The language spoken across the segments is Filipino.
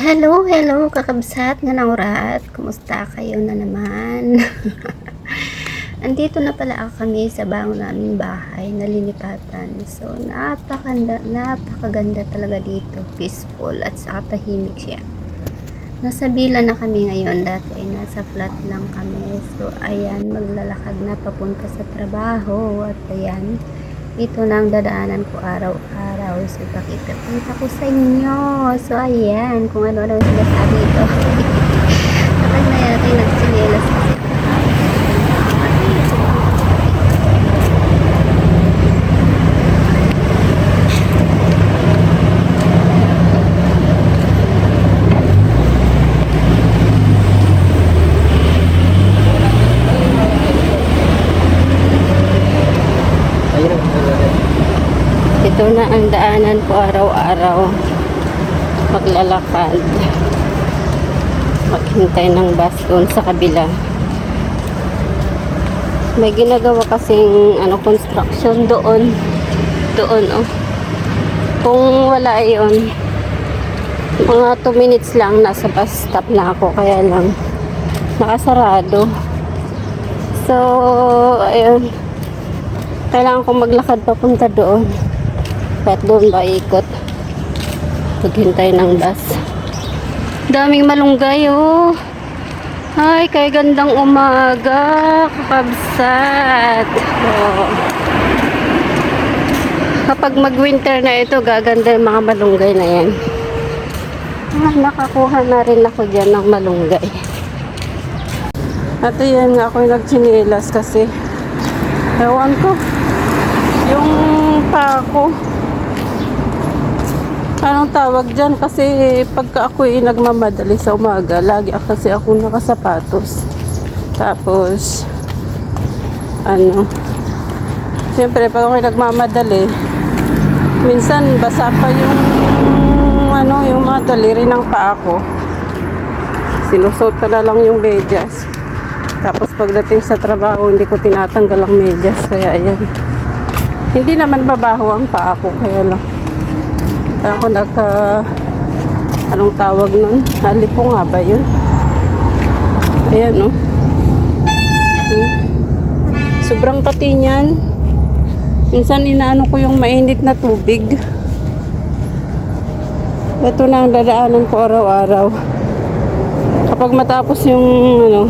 Hello, hello, kakabsat nga naurat. Kumusta kayo na naman? Andito na pala ako kami sa bago naming bahay na linipatan. So, napakaganda, napakaganda talaga dito. Peaceful at saka tahimik siya. Nasa bila na kami ngayon. Dati ay nasa flat lang kami. So, ayan, maglalakad na papunta sa trabaho. At ayan, ito na ang dadaanan ko araw-araw. So, pakita-kita ko sa inyo. So, ayan, kung ano-ano sinasabi ito. Kapag na natin nagsinelas kasi Ito na ang daanan ko araw-araw. Maglalakad. Maghintay ng bus doon sa kabila. May ginagawa kasing ano, construction doon. Doon, oh. Kung wala yun, mga 2 minutes lang, nasa bus stop na ako. Kaya lang, nakasarado. So, ayun. Kailangan ko maglakad papunta doon. Kahit doon ba ikot. Paghintay ng bus. Daming malunggay oh. Ay, kay gandang umaga. Kakabsat. Oh. Kapag mag-winter na ito, gaganda yung mga malunggay na yan. Ah, nakakuha na rin ako dyan ng malunggay. At yan nga ako nagchinilas kasi ewan ko yung pako anong tawag dyan kasi pagka ako ay nagmamadali sa umaga lagi ako kasi ako nakasapatos tapos ano siyempre pag ako nagmamadali minsan basa pa yung ano yung mga daliri ng paa ko sinusot ko na lang yung medyas tapos pagdating sa trabaho, hindi ko tinatanggal ang medyas. Kaya ayan. Hindi naman babaho ang paa ko. Kaya lang. Ako nagka... Anong tawag nun? Halipo nga ba yun? Ayan, no? Hmm. Sobrang pati niyan. Minsan inaano ko yung mainit na tubig. Ito na ang dadaanan ko araw-araw. Kapag matapos yung ano,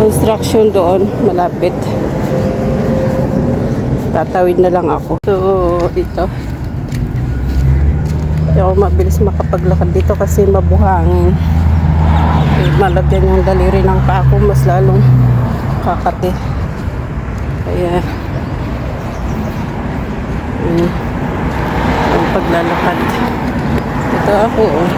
construction doon malapit tatawid na lang ako so ito hindi ako mabilis makapaglakad dito kasi mabuhangin. Malagyan yung daliri ng pako mas lalong kakati. Kaya yun ang paglalakad. Ito ako oh.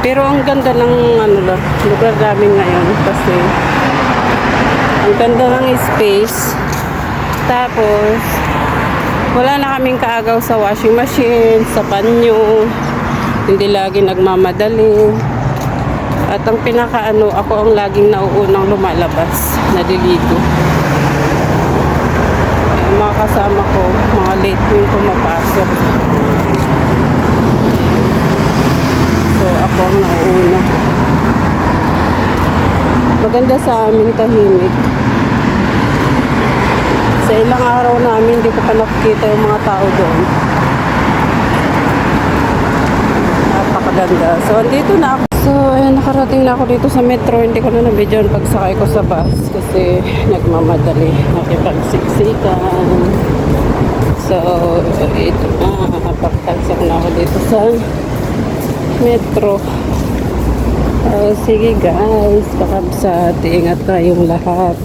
Pero ang ganda ng ano lugar namin ngayon kasi ang ganda ng space. Tapos wala na kaming kaagaw sa washing machine, sa panyo. Hindi lagi nagmamadali. At ang pinakaano, ako ang laging nauunang lumalabas, naliligo. Yung mga kasama ko, mga late yung pumapasok. So, ako ang nauuna. Maganda sa amin tahimik. Sa ilang araw namin, hindi ko pa nakikita yung mga tao doon. Napakaganda. So, andito na ako. So, ayun, nakarating na ako dito sa metro. Hindi ko na nabidyon pagsakay ko sa bus kasi nagmamadali. Nakipagsiksikan. So, ito na. Pagtalsak na ako dito sa metro. Uh, sige guys, pakabsat. Ingat kayong lahat.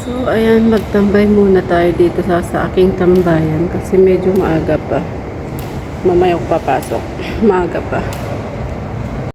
So, ayan, magtambay muna tayo dito sa, sa aking tambayan kasi medyo maaga pa. Mamaya ako papasok. Maaga pa.